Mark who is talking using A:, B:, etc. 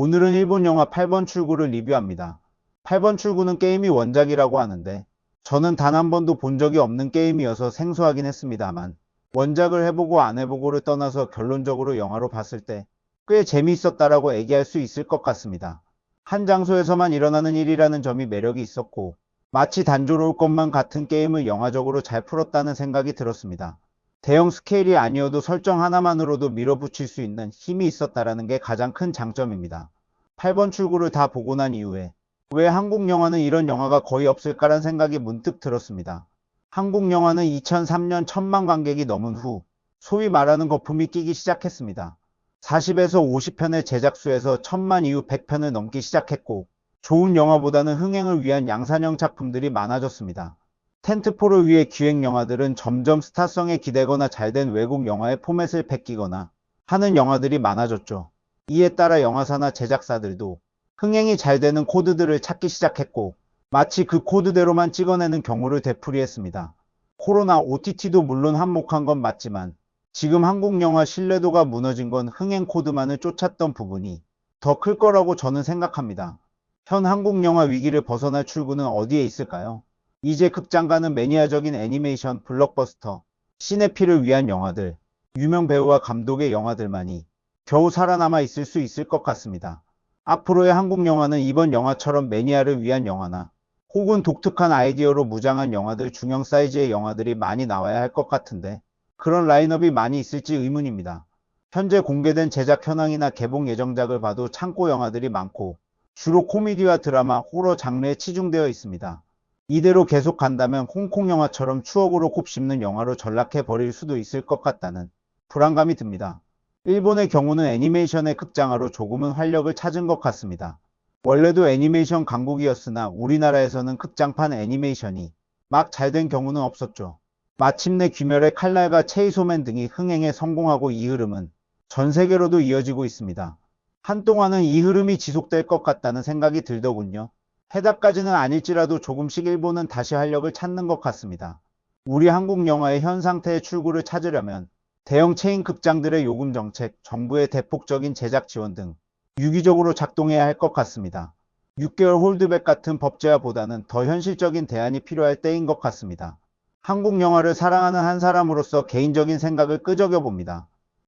A: 오늘은 일본 영화 8번 출구를 리뷰합니다. 8번 출구는 게임이 원작이라고 하는데 저는 단 한 번도 본 적이 없는 게임이어서 생소하긴 했습니다만 원작을 해보고 안 해보고를 떠나서 결론적으로 영화로 봤을 때 꽤 재미있었다라고 얘기할 수 있을 것 같습니다. 한 장소에서만 일어나는 일이라는 점이 매력이 있었고 마치 단조로울 것만 같은 게임을 영화적으로 잘 풀었다는 생각이 들었습니다. 대형 스케일이 아니어도 설정 하나만으로도 밀어붙일 수 있는 힘이 있었다라는 게 가장 큰 장점입니다. 8번 출구를 다 보고 난 이후에 왜 한국 영화는 이런 영화가 거의 없을까란 생각이 문득 들었습니다. 한국 영화는 2003년 천만 관객이 넘은 후 소위 말하는 거품이 끼기 시작했습니다. 40에서 50편의 제작수에서 천만 이후 100편을 넘기 시작했고 좋은 영화보다는 흥행을 위한 양산형 작품들이 많아졌습니다. 텐트폴을 위해 기획 영화들은 점점 스타성에 기대거나 잘된 외국 영화의 포맷을 베끼거나 하는 영화들이 많아졌죠. 이에 따라 영화사나 제작사들도 흥행이 잘 되는 코드들을 찾기 시작했고 마치 그 코드대로만 찍어내는 경우를 되풀이했습니다. 코로나 OTT도 물론 한몫한 건 맞지만 지금 한국 영화 신뢰도가 무너진 건 흥행 코드만을 쫓았던 부분이 더 클 거라고 저는 생각합니다. 현 한국 영화 위기를 벗어날 출구는 어디에 있을까요? 이제 극장가는 매니아적인 애니메이션, 블록버스터, 시네피를 위한 영화들, 유명 배우와 감독의 영화들만이 겨우 살아남아 있을 수 있을 것 같습니다. 앞으로의 한국 영화는 이번 영화처럼 매니아를 위한 영화나 혹은 독특한 아이디어로 무장한 영화들 중형 사이즈의 영화들이 많이 나와야 할 것 같은데 그런 라인업이 많이 있을지 의문입니다. 현재 공개된 제작 현황이나 개봉 예정작을 봐도 창고 영화들이 많고 주로 코미디와 드라마, 호러 장르에 치중되어 있습니다. 이대로 계속 간다면 홍콩 영화처럼 추억으로 곱씹는 영화로 전락해 버릴 수도 있을 것 같다는 불안감이 듭니다. 일본의 경우는 애니메이션의 극장화로 조금은 활력을 찾은 것 같습니다. 원래도 애니메이션 강국이었으나 우리나라에서는 극장판 애니메이션이 막 잘 된 경우는 없었죠. 마침내 귀멸의 칼날과 체이소맨 등이 흥행에 성공하고 이 흐름은 전 세계로도 이어지고 있습니다. 한동안은 이 흐름이 지속될 것 같다는 생각이 들더군요. 해답까지는 아닐지라도 조금씩 일본은 다시 활력을 찾는 것 같습니다. 우리 한국 영화의 현 상태의 출구를 찾으려면 대형 체인 극장들의 요금 정책, 정부의 대폭적인 제작 지원 등 유기적으로 작동해야 할 것 같습니다. 6개월 홀드백 같은 법제화보다는 더 현실적인 대안이 필요할 때인 것 같습니다. 한국 영화를 사랑하는 한 사람으로서 개인적인 생각을 끄적여 봅니다.